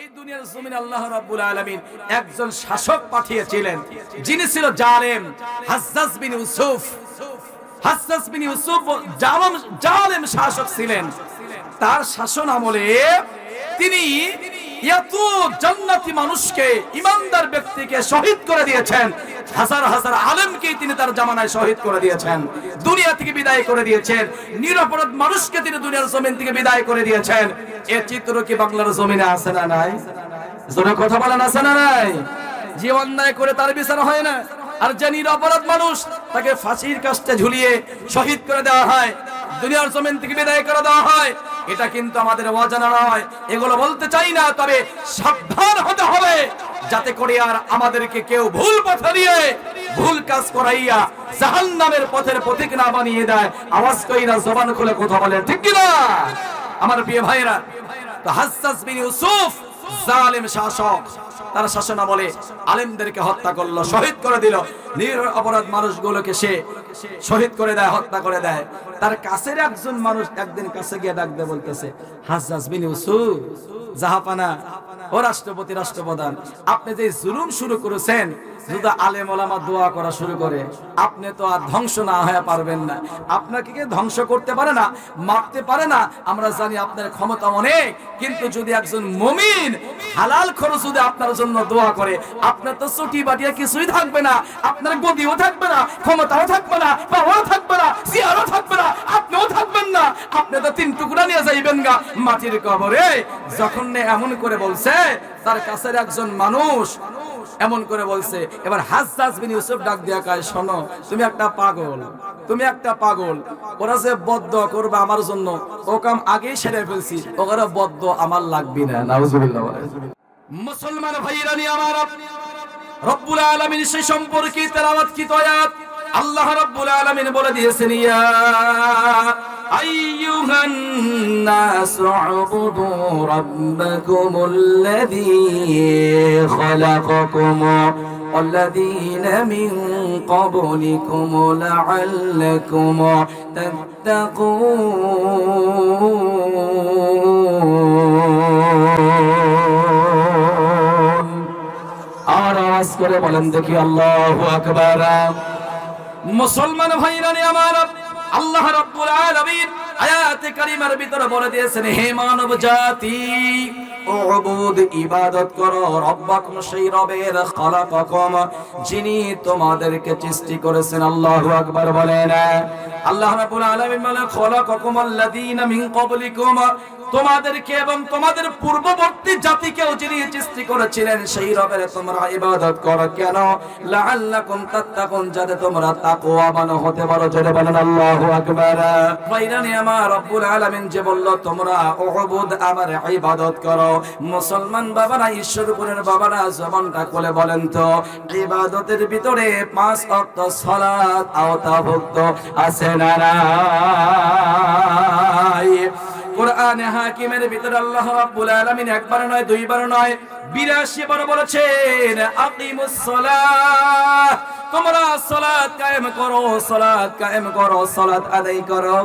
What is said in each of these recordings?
এই দুনিয়ার জমিন আল্লাহ রাব্বুল আলামিন একজন শাসক পাঠিয়েছিলেন। যিনি ছিল জালেম, হাজ্জাজ বিন ইউসুফ। হাজ্জাজ বিন ইউসুফ জালেম জালেম শাসক ছিলেন। তার শাসন আমলে তিনি এত জান্নাতি মানুষকে, ইমানদার ব্যক্তিকে শহীদ করে দিয়েছেন। হাজার হাজার আলেমকে তিনি তার জামানায় শহীদ করে দিয়েছেন। দুনিয়া থেকে বিদায় করে দিয়েছেন। নিরপরাধ মানুষকে তিনি দুনিয়ার জমিন থেকে বিদায় করে দিয়েছেন। এ চিত্র কি বাংলার জমিনে আছে না নাই? জোরে কথা বলেন, আছে না নাই? যে অন্যায় করে তার বিচার হয় না, আর যে নিরপরাধ মানুষ তাকে ফাঁসির কাজটা ঝুলিয়ে শহীদ করে দেওয়া হয়, দুনিয়ার জমিন থেকে বিদায় করে দেওয়া হয়, এটা কিন্তু আমাদের অজানা নয়। এগুলো বলতে চাই না, তবে সাবধান হতে হবে। যাতে করে আর আমাদেরকে কেউ ভুল পথে দিয়ে ভুল কাজ করাইয়া জাহান নামের পথের প্রতীক না বানিয়ে দেয়। আওয়াজ কইরা জবান খুলে কথা বলে, ঠিক কিনা আমার বিয়ে ভাইরা তো হাসাস বিন ইউসুফ শাসক তার শাসন বলে আলেমদেরকে হত্যা করল, শহীদ করে দিল। নির অপরাধ মানুষগুলোকে সে শহীদ করে দেয়, হত্যা করে দেয়। তার কাছের একজন মানুষ একদিন কাছে গিয়ে ডাকতে বলতেছে হাসাস বিন ইউসুফ, জাহাপানা, ও রাষ্ট্রপতি, রাষ্ট্রপ্রধান, আপনি যে জুলুম শুরু করেছেন যদি আলেম ওলামা দোয়া করা শুরু করে, আপনি তো আর ধ্বংস না হয়ে পারবেন না। আপনাকে কে ধ্বংস করতে পারে না? মারতে পারে না? আমরা জানি আপনার ক্ষমতা অনেক, কিন্তু যদি একজন মমিন হালাল খরচ যদি আপনার জন্য দোয়া করে, আপনার তো ছুটি বাটিয়া কিছুই থাকবে না, আপনার গদিও থাকবে না, ক্ষমতাও থাকবে না, পাওয়াও থাকবে না চেয়ারও থাকবে না, আপনিও থাকবেন না। আপনি তো তিন টুকরা নিয়ে যাইবেন গা, মাটির কবরে। যখন এমন করে বলছে, তার কাছের একজন মানুষ এমন করে বলছে এবার হাসাস বিন ইউসুফ ডাক দিয়া কয়, শোনো, তুমি একটা পাগল, তুমি একটা পাগল। ওরা যে বদ্ধ করবে আমার জন্য, ও কাম আগেই সেরে ফেলছি ওরা বদ্ধ আমার লাগবে না। নাউজুবিল্লাহ। মুসলমান ভাইরা নিয়ে আমার রব্বুল আলামিন সেই সম্পর্কে তেলাওয়াত কি আয়াত? আল্লাহ রব্বুল আলামিন বলে দিয়েছেন, ইয়া আইয়ুহান নাস উবুদু রাব্বাকুমুল্লাযী খালাকাকুম والذين من قبلكم لعلكم تتقون আর আওয়াজ করে বলেন দেখি আল্লাহ আকবার মুসলমান ভাইরা নে আমার আল্লাহ রাব্বুল আলামিন আয়াতে কারিমার ভিতরে বলে দিয়েছেন, হে মানব জাতি, উবুদ, ইবাদত করো, রব্বাকুম সেই রবের খালাকাকুম, যিনি তোমাদেরকে সৃষ্টি করেছেন, আল্লাহু আকবার বলেন। আল্লাহ রাব্বুল আলামিন বলে খালাকাকুম আল্লাযীনা মিন ক্বাবলিকুম তোমাদেরকে এবং তোমাদের পূর্ববর্তী জাতিকেও যিনি সৃষ্টি করেছিলেন, সেই রবের তোমরা ইবাদত করো। কেন? লাআল্লাকুম তাত্তাকুন, যাতে তোমরা তাকওয়াবান হতে পারো। জোরে বলেন, আল্লাহু আকবার। ভাইরানি, আমার রব্বুল আলামিন যে বলল, তোমরা উবুদ আমার ইবাদত করো। মুসলমান বাবারা ঈশ্বর ঈশ্বরপুরের বাবারা, জবানটা খুলে বলেন তো, ইবাদতের ভিতরে পাঁচ ওয়াক্ত সালাত আওতাভুক্ত আছে না নাই? কোরআনে হাকিমের ভিতরে আল্লাহ রাব্বুল আলামিন একবার নয়, দুইবার নয় 82 বার বলেছেন, আকিমুস সালাহ। তোমরা কায়েম করো কায়েম করো আদায় করো।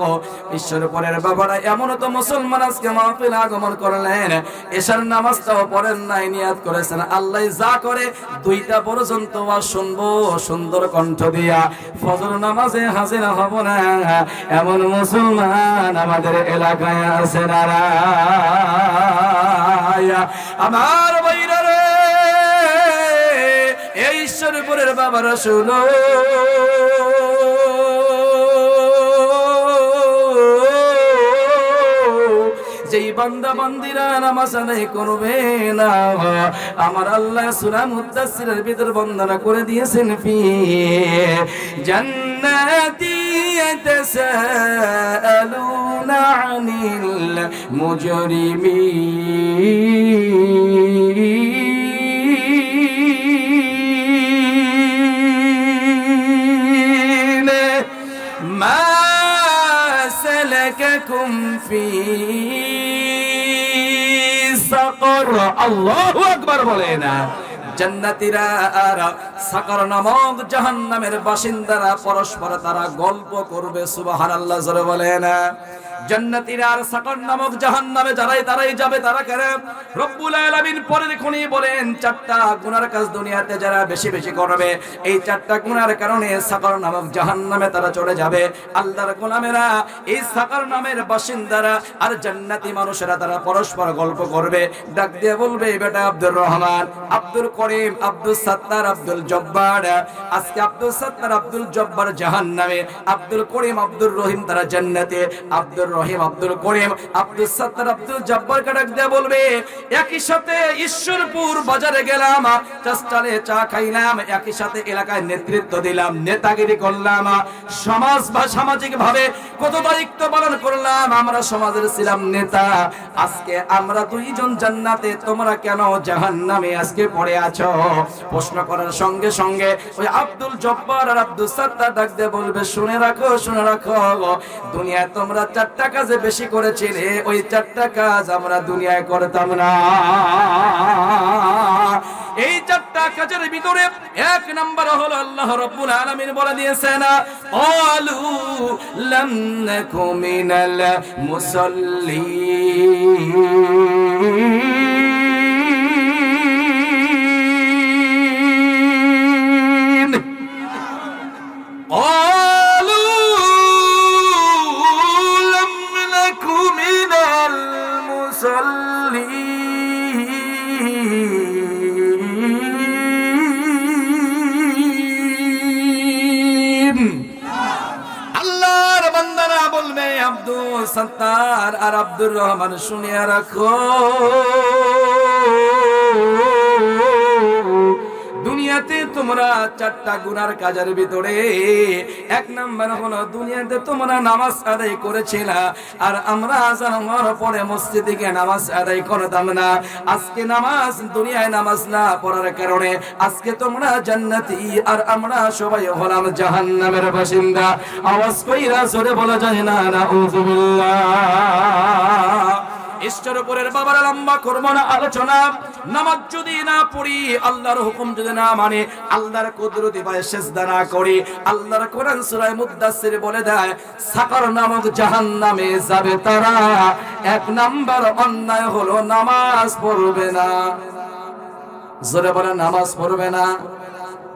ঈশ্বরপুরের বাবারা এমন তো মুসলমান আজকে মাহফিল আগমন করলেন। এশার নামাজটাও নাই, নিয়াত করেছেন। আল্লাহ যা করে দুইটা পর্যন্ত শুনব, সুন্দর কণ্ঠ দিয়া। ফজর নামাজে হাজির হব না, এমন মুসলমান আমাদের এলাকায় আছে না আমার ঈশ্বরপুরের বাবারা শুনো যেই বান্দা বান্দিরা নামাজ আদায় করবে না, আমার আল্লাহ সূরা মুদাসসিরের ভিতর বন্দনা করে দিয়েছেন ফি জান্নাতি ইয়াতাসাআলুনা আনিল মুজরিমিন। মা سلككم في সাকর। আল্লাহু আকবার বলে না। জান্নাতীরা আর সাকর নামক জাহান্নামের বাসিন্দারা পরস্পর তারা গল্প করবে, সুবহানাল্লাহ, জোরে বলে না। পরস্পর গল্প করবে। ডাক দিয়ে বলবে বেটা আব্দুর রহমান, আব্দুল করিম, আব্দুল সাত্তার, আব্দুল জব্বার, আজকে আব্দুল সাত্তার, আব্দুল জব্বার জাহান্নামে, আব্দুল করিম আব্দুল রহিম তারা জান্নাতে আব্দুল রহিম, আব্দুল করিম আব্দুল সাত্তার, আব্দুল জব্বার কে ডাক দিয়ে বলবে, একই সাথে ঈশ্বরপুর বাজারে গেলাম চাস্টালে চা খাইলাম, একই সাথে এলাকায় নেতৃত্ব দিলাম, নেতাগিরি করলাম, সমাজ বা সামাজিক ভাবে কত দায়িত্ব পালন করলাম, আমরা সমাজের ছিলাম নেতা। আজকে আমরা দুইজন জান্নাতে, তোমরা কেন জাহান্নামে আজকে পড়ে আছো? প্রশ্ন করার সঙ্গে সঙ্গে ওই আব্দুল জব্বার আর আব্দুল সাত্তার ডাক দিয়ে বলবে, শুনে রাখো শুনে রাখো, দুনিয়ায় তোমরা চারটা কাজে বেশি করেছেন ওই চারটা কাজ আমরা দুনিয়ায় করতাম না। এই চারটা কাজের ভিতরে এক নাম্বার হলো আল্লাহ রাব্বুল আলামিন বলে দিয়েছেন, আলু লাম নাকু মিনাল মুসাল্লিন। বলবে আব্দুল সত্তার আর আব্দুর রহমান শুনিয়া রাখো। দুনিয়াতে তোমরা চারটা গুনার কাজের ভিতরে, এক নাম্বার হলো দুনিয়াতে তোমরা নামাজ আদায় করেছিলা, আর আমরা আজান পরে মসজিদে গিয়ে নামাজ আদায় করতাম না। আজকে নামাজ, দুনিয়ায় নামাজ না পড়ার কারণে আজকে তোমরা জান্নাতি, আর আমরা সবাই হলাম জাহান্নামের বাসিন্দা। আওয়াজ কইরা জোরে বলা যায় না নাউযুবিল্লাহ ঈশ্বরপুরের বাবার লম্বা করব না আলোচনা। নামাজ যদি না পড়ি, আল্লাহর হুকুম যদি না মানে আল্লাহর কুদরতি পায়ে সেজদা না করি, আল্লাহর কোরআন সূরা মুদ্দাসসির বলে দেয়, সাকার নামক জাহান্নামে যাবে তারা। এক নাম্বার অন্যায় হলো নামাজ পড়বে না। জোরে বলে নামাজ পড়বে না।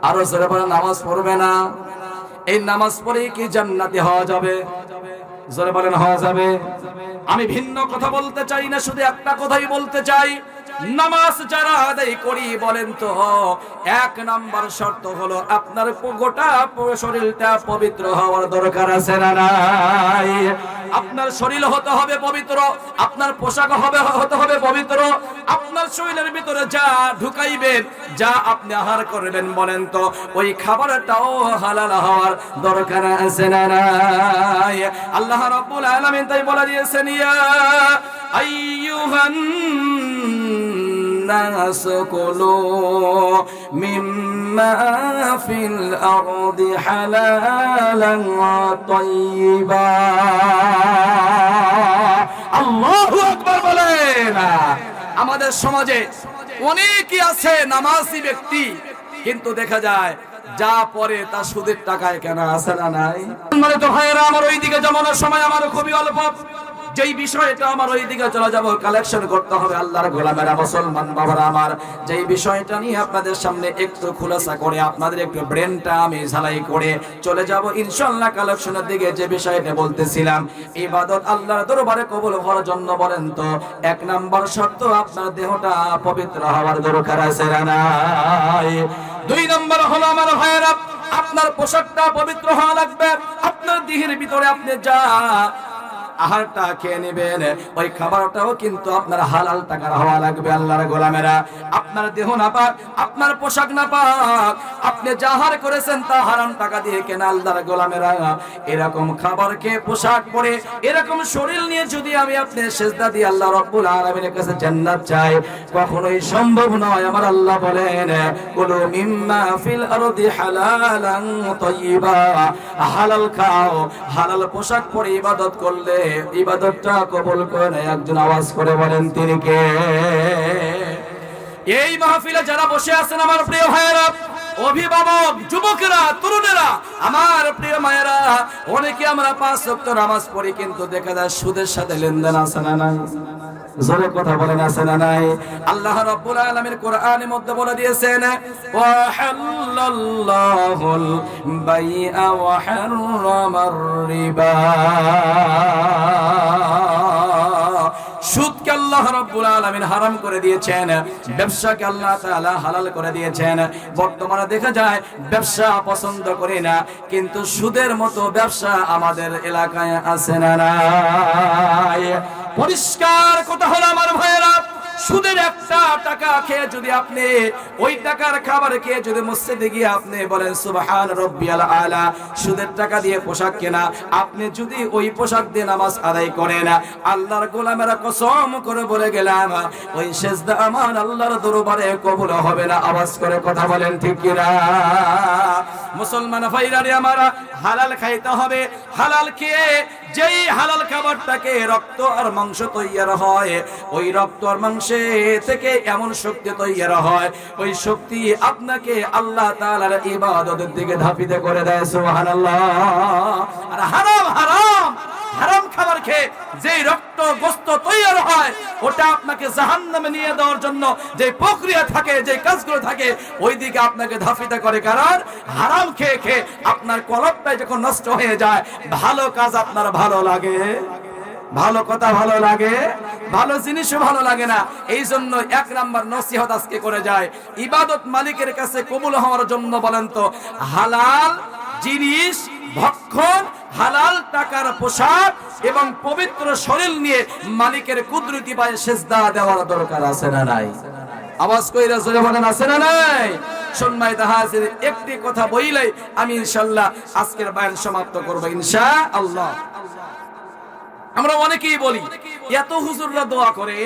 আরও জোরে বলে নামাজ পড়বে না। এই নামাজ পড়ে কি জান্নাতি হওয়া যাবে? জোরে বলেন, হওয়া যাবে। আমি ভিন্ন কথা বলতে চাই না শুধু একটা কথাই বলতে চাই। নামাজ যারা আদায় করি বলেন তো, এক নাম্বার শর্ত হলো আপনার গোটা শরীরটা পবিত্র হওয়ার দরকার আছে না নাই? আপনার শরীর হতে হবে পবিত্র, আপনার পোশাক হবে, হতে হবে পবিত্র, আপনার শরীরের ভিতরে যা ঢুকাইবেন, যা আপনি আহার করবেন বলেন তো, ওই খাবারটাও হালাল হওয়ার দরকার আছে না নাই? আল্লাহ রাব্বুল আলামিন তাই বলে দিয়েছেন, ইয়া আইয়ুহান الناس كلوا مما في الأرض حلالا طيبا আল্লাহু আকবার বলেন আমাদের সমাজে অনেকই আছে নামাজি ব্যক্তি কিন্তু দেখা যায় যা পরে তা সুদের টাকায় কেন আসে না নাই মানে তো ভাইয়েরা আমার ওইদিকে জমানোর সময় আমার খুবই অল্প যেই বিষয়টা আমার ওই দিকে চলে যাব কালেকশন করতে হবে আল্লাহর গোলামেরা মুসলমান বাবারা আমার। যেই বিষয়টা নিয়ে আপনাদের সামনে একটু খুলাসা করে, আপনাদের একটু ব্রেনটা আমি ঝালাই করে চলে যাব ইনশাআল্লাহ কালেকশনের দিকে। যে বিষয়টা বলতেছিলাম, ইবাদত আল্লাহর দরবারে কবুল হওয়ার জন্য বলেন তো, এক নাম্বার শর্ত, আপনার দেহটা পবিত্র হওয়ার দরকার আছে নাই? দুই নম্বর হলো আমার ভাইয়েরা, আপনার পোশাকটা পবিত্র হওয়া লাগবে, আপনার দেহের ভিতরে আপনি যা আহারটা খেয়ে নেবেন। ওই খাবারটাও কিন্তু আপনার হালাল টাকার হওয়া লাগবে আল্লাহর গোলামেরা। আপনার দেহ না পাক, আপনার পোশাক না পাক, আপনি যা আহার করেছেন তা হারাম টাকা দিয়ে কেনা আল্লাহর গোলামেরা। এরকম খাবার খেয়ে পোশাক পরে, এরকম শরীর নিয়ে যদি আমি আপনি সেজদা দিয়ে আল্লাহ রব্বুল আলামিনের কাছে জান্নাত চাই, কখনোই সম্ভব নয়, আমার আল্লাহ বলেন, কুলু মিম্মা ফিল আরদি হালালান তাইয়্যিবা হালাল খাও, হালাল পোশাক পরে ইবাদত করলে ইবাদতটা করেন একজন আওয়াজ করে বলেন, তিনি কে? এই মাহফিলে যারা বসে আছেন আমার প্রিয় ভাইয়েরা, অভিভাবক, যুবকেরা, তরুণেরা, আমার প্রিয় মায়েরা, অনেকে আমরা পাঁচ সপ্তাহ নামাজ পড়ি, কিন্তু দেখা যায় সুদের সাথে লেনদেন আছে না জোরে কথা বলেন, আছে না নাই? আল্লাহ রাব্বুল আলামিন কোরআনের মধ্যে বলে দিয়েছেন ওয়া হাল্লাল্লাহুল বাইআ ওয়া হাররামার রিবা। সুদকে আল্লাহ রাব্বুল আলামিন হারাম করে দিয়েছেন, ব্যবসাকে আল্লাহ তাআলা হালাল করে দিয়েছেন। বর্তমানে দেখা যায়, ব্যবসা পছন্দ করি না, কিন্তু সুদের মতো ব্যবসা আমাদের এলাকায় আছে না নাই? পরিষ্কার কথা হলো আমার ভাইয়েরা, সুদের একটা টাকা খেয়ে যদি আপনি ওই টাকার খাবার খেয়ে যদি মসজিদে গিয়ে আপনি বলেন, সুবহান রব্বিয়াল আলা সুদের টাকা দিয়ে পোশাক কেনা, আপনি যদি ওই পোশাক দিয়ে নামাজ আদায় করেন, আল্লাহর গোলামেরা কসম করে বলে গেলাম, ওই সেজদা আমার আল্লাহর দরবারে কবুল হবে না আওয়াজ করে কথা বলেন ঠিক কিনা? মুসলমান ভাইরারে আমারা, হালাল খাইতে হবে, হালাল খেয়ে যেই হালাল খাবারটাকে রক্ত আর মাংস তৈয়ার হয়, ওই রক্ত আর মাংসে থেকে এমন শক্তি তৈয়ার হয়, ওই শক্তি আপনাকে আল্লাহ তাআলার ইবাদতের দিকে ধাপিতে করে দেয়, সুবহানাল্লাহ। আর হারাম হারাম! হারাম খাবার খেয়ে যেই রক্ত, গোস্ত তৈয়ার হয়, ওটা আপনাকে জাহান্নামে নিয়ে দেওয়ার জন্য যে প্রক্রিয়া থাকে, যে কাজগুলো থাকে ওই দিকে আপনাকে ধাপিত করে। কারণ হারাম খেয়ে খেয়ে আপনার কলবটাই যখন নষ্ট হয়ে যায়, ভালো কাজ আপনার ভালো লাগে। ভালো কথা ভালো লাগে, ভালো জিনিসও ভালো লাগে না। এই জন্য এক নাম্বার নসিহত আজকে করে যায়। ইবাদত মালিকের কাছে কবুল হওয়ার জন্য বলেন তো, হালাল জিনিস, ভক্ষণ, হালাল টাকার পোশাক এবং পবিত্র শরীর নিয়ে মালিকের কুদরতি পায়ে সেজদা দেওয়ার দরকার আছে না নাই? আওয়াজ কইরা জোরে বলেন, আছে না নাই? সম্মানিত হাজির, একটি কথা বইলেই আমি ইনশাআল্লাহ আজকের বয়ান সমাপ্ত করব ইনশাআল্লাহ। আমরা অনেকেই বলি, এত হুজুররা দোয়া করে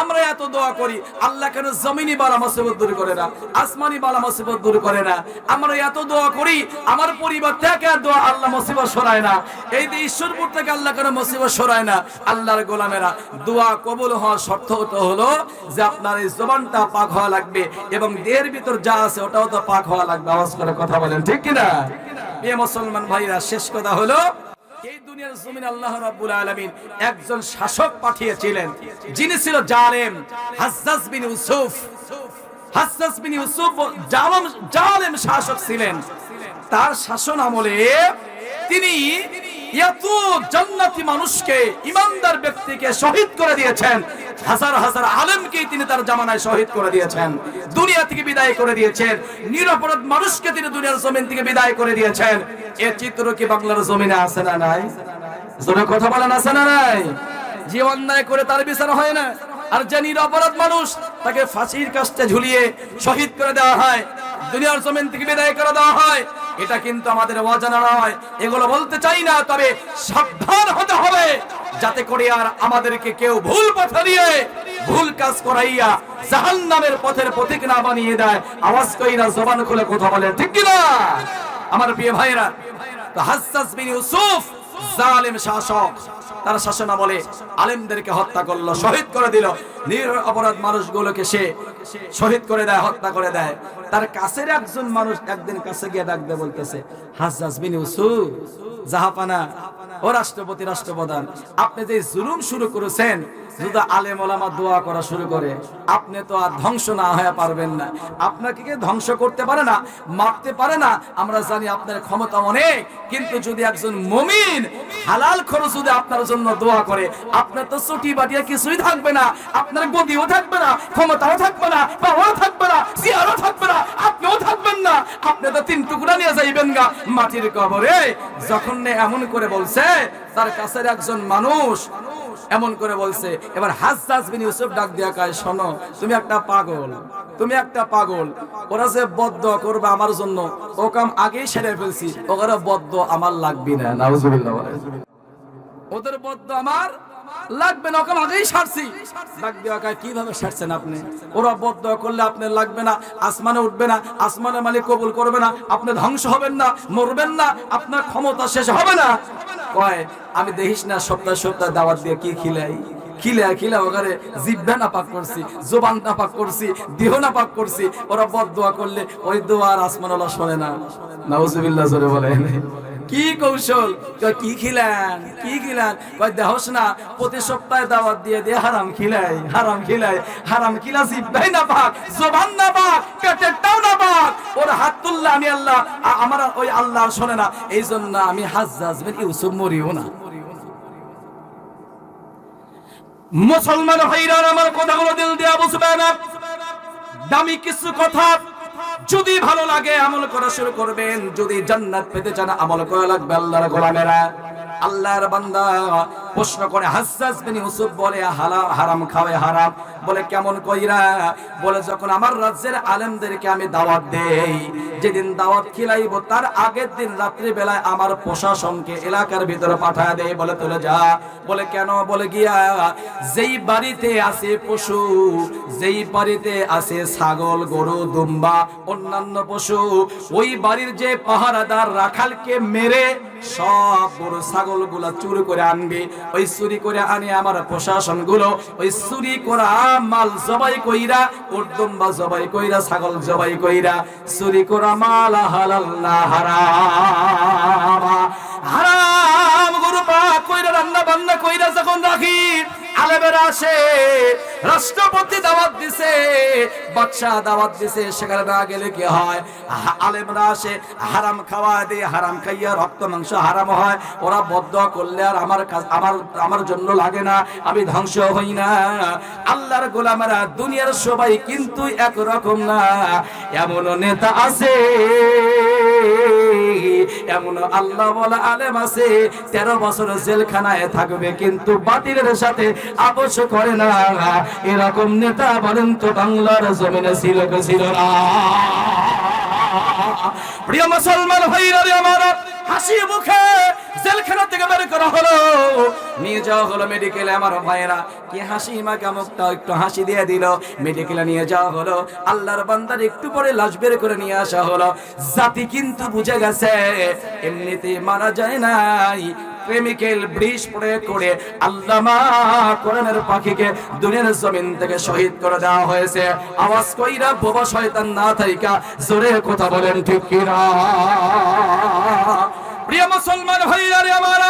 আমরা এত দোয়া করি, আল্লাহ কেন জমিনি বালা মুসিবত দূর করে না আসমানি বালা মুসিবত দূর করে না? আমরা এত দোয়া করি, আমার পরিবার থেকে দোয়া আল্লাহ মুসিবত সরায় না। এই যে ঈশ্বরপুর থেকে আল্লাহ কেন মুসিবত সরায় না? আল্লাহর গোলামেরা, দোয়া কবুল হওয়ার শর্ত তো হলো যে আপনার এই জবানটা পাক হওয়া লাগবে এবং দেহের ভিতর যা আছে ওটাও তো পাক হওয়া লাগবে। আওয়াজ করে কথা বলেন, ঠিক কিনা? এ মুসলমান ভাইরা, শেষ কথা হলো দুনিয়ার জমিন আল্লাহ রাব্বুল আলামিন একজন শাসক পাঠিয়েছিলেন। যিনি ছিল জালেম, হাজ্জাজ বিন ইউসুফ। হাজ্জাজ বিন ইউসুফ জালেম জালেম শাসক ছিলেন। তার শাসন আমলে তিনি এত জান্নাতি মানুষকে, ইমানদার ব্যক্তিকে শহীদ করে দিয়েছেন। হাজার হাজার আলেমকে তিনি তার জামানায় শহীদ করে দিয়েছেন। দুনিয়া থেকে বিদায় করে দিয়েছেন। নিরপরাধ মানুষকে তিনি দুনিয়ার জমিন থেকে বিদায় করে দিয়েছেন। এ চিত্র কি বাংলার জমিনে আছে না নাই? জোরে কথা বলেন, আছে না নাই? যে অন্যায় করে তার বিচার হয় না, আর যে নিরপরাধ মানুষ তাকে ফাঁসির কাজটা ঝুলিয়ে শহীদ করে দেওয়া হয়, দুনিয়ার জমিন থেকে বিদায় করে দেওয়া হয়, এটা কিন্তু আমাদের অজানা নয়। এগুলো বলতে চাই না, তবে সাবধান হতে হবে। যাতে করে আর আমাদেরকে কেউ ভুল পথে নিয়ে ভুল কাজ করাইয়া জাহান নামের পথের প্রতীক না বানিয়ে দেয়। আওয়াজ কই না, জবান খুলে কথা বলে ঠিক কিনা? আমার প্রিয় ভাইরা তো হাসাস বিন ইউসুফ জালেম শাসক, তার শাসন বলে আলেমদেরকে হত্যা করল, শহীদ করে দিল। নির অপরাধ মানুষগুলোকে সে শহীদ করে দেয়, হত্যা করে দেয়। তার কাছের একজন মানুষ একদিন কাছে গিয়ে ডাকবে বলতেছে হাসাস বিন ইউসুফ, জাহাপানা ও রাষ্ট্রপতি রাষ্ট্রপ্রধান আপনি যে জুলুম শুরু করেছেন যদি আলেম ওলামা দোয়া করা শুরু করে, আপনি তো আর ধ্বংস না হয়ে পারবেন না। আপনাকে কে ধ্বংস করতে পারে না? মারতে পারে না? আমরা জানি আপনার ক্ষমতা অনেক, কিন্তু যদি একজন মমিন হালাল খরচ যদি আপনার জন্য দোয়া করে, আপনার তো ছুটি বাটিয়া কিছুই থাকবে না, আপনার গদিও থাকবে না, ক্ষমতাও থাকবে না, পাওয়াও থাকবে না, চেয়ারও থাকবে না, আপনিও থাকবেন না। আপনি তো তিন টুকরা নিয়ে যাইবেন গা মাটির কবরে। যখন এমন করে বলছে, তার কাছের একজন মানুষ এমন করে বলছে, এবার হাসাস বিন ইউসুফ ডাক দিয়া কয়, শোনো, তুমি একটা পাগল, তুমি একটা পাগল, ওরা যে বদ্ধ করবে আমার জন্য ও কাম আগেই সেরে ফেলছি ওরা বদ্ধ আমার লাগবে না, নাউজুবিল্লাহ ওদের বদ্ধ আমার লাগবে না ওখানে আগেই সারছি। ডাক দেওয়া কয়, কীভাবে সারছেন আপনি? ওরা বদ্ধ করলে আপনার লাগবে না, আসমানে উঠবে না আসমানে মালিক কবুল করবে না, আপনি ধ্বংস হবেন না, মরবেন না, আপনার ক্ষমতা শেষ হবে না। কয়, আমি দেখিস না সপ্তাহ সপ্তাহ দাওয়াত দিয়ে কি খিলাই? খিলা খিলা ওখানে জিব্বা না পাক করছি, জোবান না পাক করছি, দেহ না পাক করছি। ওরা বদ দোয়া করলে, ওই দোয়া আর আসমান ওলা শোনে না। নাউজুবিল্লাহ বলে কি কৌশল? কি খিলান? কি খিলান? দেহস না প্রতি সপ্তাহে দাওয়াত দিয়ে দিয়ে হারাম খিলাই হারাম খিলাই, হারাম খিলা জিব্বাই না পাক, জোবান না পাক পেটেরটাও না পাক। ওর হাত তুললে আমি আল্লাহ আমার ওই আল্লাহ শোনে না। এই জন্য আমি হাজ্জাজ বিন ইউসুফ মরিও না। মুসলমান ভাইরা আমার কথাগুলো দিল দিয়া বুঝবে না। দামি কিছু কথা যদি ভালো লাগে আমল করা শুরু করবেন। যদি জান্নাত পেতে চান আমল করা লাগবে আল্লাহর গোলামেরা। আল্লাহর বান্দা প্রশ্ন করে হাসাস বিন ইউসুফ বলে হারাম খাওয়া হারাম। বলে, কেমন কইরা? বলে, যখন আমার রাজ্যের আলেমদেরকে আমি দাওয়াত দেই, যেদিন দাওয়াত খিলাইব, তার আগের দিন রাত্রি বেলায় আমার প্রশাসনকে এলাকার ভিতরে পাঠায় দেয় বলে, তুলে যা। বলে, কেন? বলে, গিয়া, যেই বাড়িতে আছে পশু, যেই বাড়িতে আছে ছাগল, গরু, দুম্বা, অন্যান্য পশু, ওই বাড়ির যে পাহারাদার রাখালকে মেরে সব গরু ছাগলগুলা চুরি করে আনবে। ওই চুরি করে আনে আমার প্রশাসনগুলো ওই চুরি করা মাল জবাই কইরা উর্দম বা জবাই কইরা, ছাগল জবাই কইরা, চুরি করা মাল হালাল না হারাম। হারাম গুরু পাক কইরা, রান্না বান্না কইরা যখন রাখি আলেমেরা আসে, রাষ্ট্রপতি দাওয়াত দিছে, বাদশাহ দাওয়াত দিছে, সেখানে না গেলে কি হয়? আলেমরা আসে, হারাম খাওয়া দিয়ে হারাম খাইয়া রক্ত, মাংস হারাম হয়। ওরা বদ্ধ করলে আর আমার আমার আমার জন্য লাগে না, আমি ধ্বংস হই না। আল্লাহর গোলামেরা দুনিয়ার সবাই কিন্তু একরকম না। এমন নেতা আছে এমন আল্লাহ বলা আলেম আছে। তেরো বছর জেলখানায় থাকবে কিন্তু বাতিলের সাথে আপোষ করে না। এরকম নেতা বলেন তো বাংলার জমিনে ছিল ছিল না। প্রিয় মুসলমান ভাইরা আমার, হাসি মুখে জেলখানা থেকে বের করা হলো। নিয়ে যাওয়া হলো মেডিকেলে আমার ভাইয়েরা। কি হাসি মাকা মুখটা একটু হাসি দিয়ে দিল। মেডিকেলে নিয়ে যাওয়া হলো। আল্লাহর বান্দার একটু পরে লাশ বের করে নিয়ে আসা হলো। জাতি কিন্তু বুঝে গেছে এমনিতে মারা যায় নাই। প্রেমিকেল ব্রিজ প্রয়োগ করে আল্লামা কোরআনের পাখিকে দুনিয়ার জমিন থেকে শহীদ করে দেওয়া হয়েছে। আওয়াজ কইরা বোবা শয়তান না থাইকা জোরে কথা বলেন, ঠিক কিনা? প্রিয় মুসলমান ভাইয়ারে আমার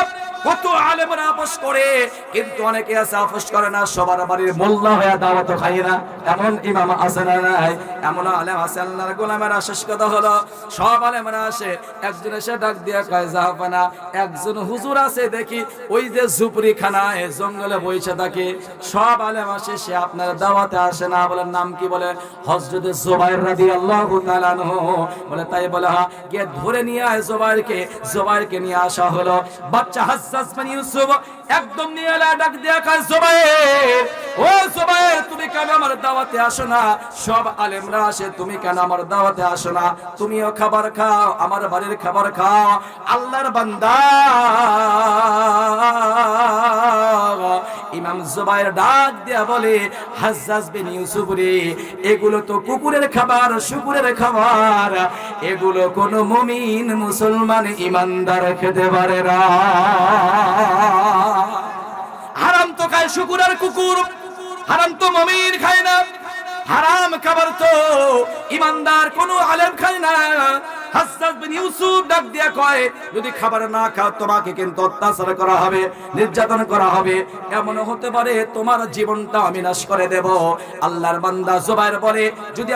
কত আলেমরা আপোষ করে, কিন্তু অনেকে আছে আপোষ করে না, সবার বাড়ির মোল্লা হয়ে দাওয়াত খাই না। এমন ইমাম আছে না নাই? এমন আলেম আছে, আল্লাহর গোলামেরা শেষ কথা হলো। সব আলেমরা আসে, একজন এসে ডাক দিয়া কয় জাহাপানা একজন হুজুর আছে, দেখি, ওই যে ঝুপড়ি খানায় জঙ্গলে বইছে থাকে সব আলেম আসে, সে আপনার দাওয়াতে আসে না, বলে নাম কি বলে? হজরত জুবাইর তাআলা আনহু। বলে, তাই বলে হ্যাঁ। গিয়ে ধরে নিয়ে আয় জুবাইরকে জুবাইরকে নিয়ে আসা হলো। বাচ্চা হাসাস ইউসুফ একদম ডাক কাজ ও তুমি কেন আমার দাওয়াতে আসো না? সব আলেমরা আসে, তুমি কেন আমার দাওয়াতে আসো না? তুমিও খাবার খাও, আমার বাড়ির খাবার খাও, আল্লাহর বান্দা। ইমাম জুবাইর ডাক দেয়া বলে, হাজ্জাজ বিন ইউসুফ রে, এগুলো তো কুকুরের খাবার শুকুরের খাবার এগুলো কোন মুমিন মুসলমান ইমানদার খেতে পারে না। হারাম তো খায় শুকুর আর কুকুর, হারাম তো মমিন খায় না। হারাম খাবার তো ইমানদার কোন আলেম খায় না।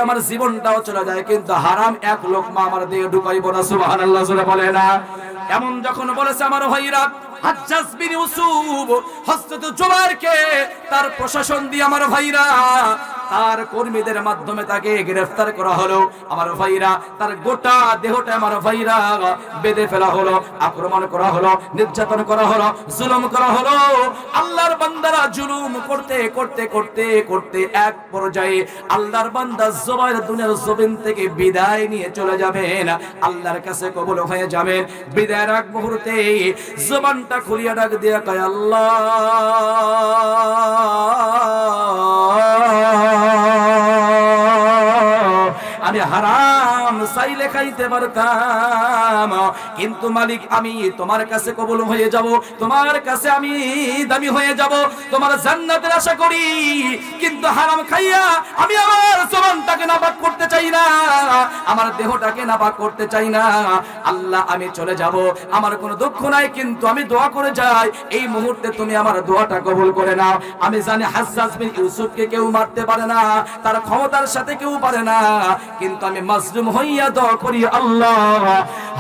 আমার জীবনটাও চলে যায়, কিন্তু হারাম এক আমার দিয়ে ঢুকাইব না। বলে না। এমন যখন বলেছে আমার ভাইরা তার প্রশাসন দিয়ে আমার ভাইরা, তার কর্মীদের মাধ্যমে তাকে গ্রেফতার করা হলো। আমার ভাইরা, তার গোটা দেহটা আমার ভাইরা, বেঁধে ফেলা হলো, আক্রমণ করা হলো, নির্যাতন করা হলো, জুলুম করা হলো। আল্লাহর বান্দারা জুলুম করতে করতে করতে করতে এক পর্যায়ে আল্লাহর বান্দা জবাইর দুনিয়ার জমিন থেকে বিদায় নিয়ে চলে যাবেন। আল্লাহর কাছে কবুল হয়ে যাবেন। বিদায়ের এক মুহূর্তে জবানটা খুলিয়া ডাক দিয়া কয়, আল্লাহ, আমি হারাম চাইলে খাইতে পারতাম। কিন্তু মালিক, আমি তোমার কাছে কবুল হয়ে যাব, তোমার কাছে আমি দামি হয়ে যাব, তোমার জান্নাতের আশা করি। কিন্তু হারাম খাইয়া আমি আমার জবানটাকে নাপাক করতে চাই না, আমার দেহটাকে নাপাক করতে চাই না। আল্লাহ, আমি চলে যাব, আমার কোনো দুঃখ নাই, কিন্তু আমি দোয়া করে যাই। এই মুহূর্তে তুমি আমার দোয়াটা কবুল করে নাও। আমি জানি হাসাস বিন ইউসুফকে কেউ মারতে পারে না, তার ক্ষমতার সাথে কেউ পারে না, কিন্তু আমি মাজলুম হইয়া দোয়া করি আল্লাহ।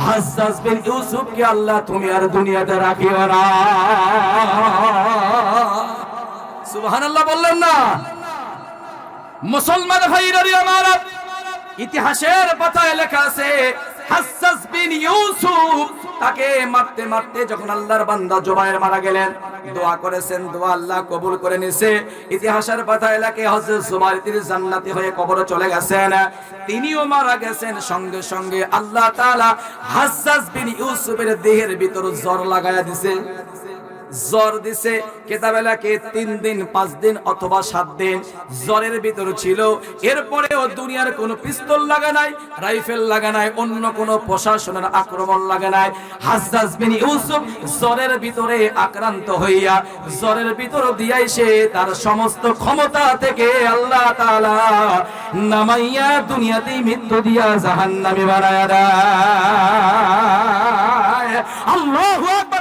হাসাস বিন ইউসুফকে আল্লাহ তুমি আর দুনিয়াতে রাখিও না। সুবহানাল্লাহ বললেন না। মুসলমান ভাইরারি আমার ইতিহাসের পাতায় লেখা আছে বিন ইউসুফ। তাকে মারতে মারতে যখন আল্লাহর বান্দা জুবায়ের মারা গেলেন, দোয়া করেছেন, দোয়া আল্লাহ কবুল করে নিছে। ইতিহাসের পাতা এলাকে হযরত জুবায়ের তিনি জান্নাতি হয়ে কবরে চলে গেছেন। তিনিও মারা গেছেন, সঙ্গে সঙ্গে আল্লাহ তাআলা হাসাস বিন ইউসুফের দেহের ভিতর জ্বর লাগায়া দিছে। জ্বর দিছে। কেতাবে লেখে তিন দিন, পাঁচ দিন অথবা সাত দিন জ্বরের ভিতর ছিল। এরপরেও দুনিয়ার কোনো পিস্তল লাগা নাই, রাইফেল লাগা নাই, অন্য কোনো প্রশাসনের আক্রমণ লাগা নাই। হাসাস বিন ইউসুফ জ্বরের ভিতরে আক্রান্ত হইয়া জ্বরের ভিতর দিয়াই সে তার সমস্ত ক্ষমতা থেকে আল্লাহ তাআলা নামাইয়া দুনিয়াতেই মৃত্যু দিয়া জাহান্নামে বানায়া দেয়। আল্লাহু আকবার।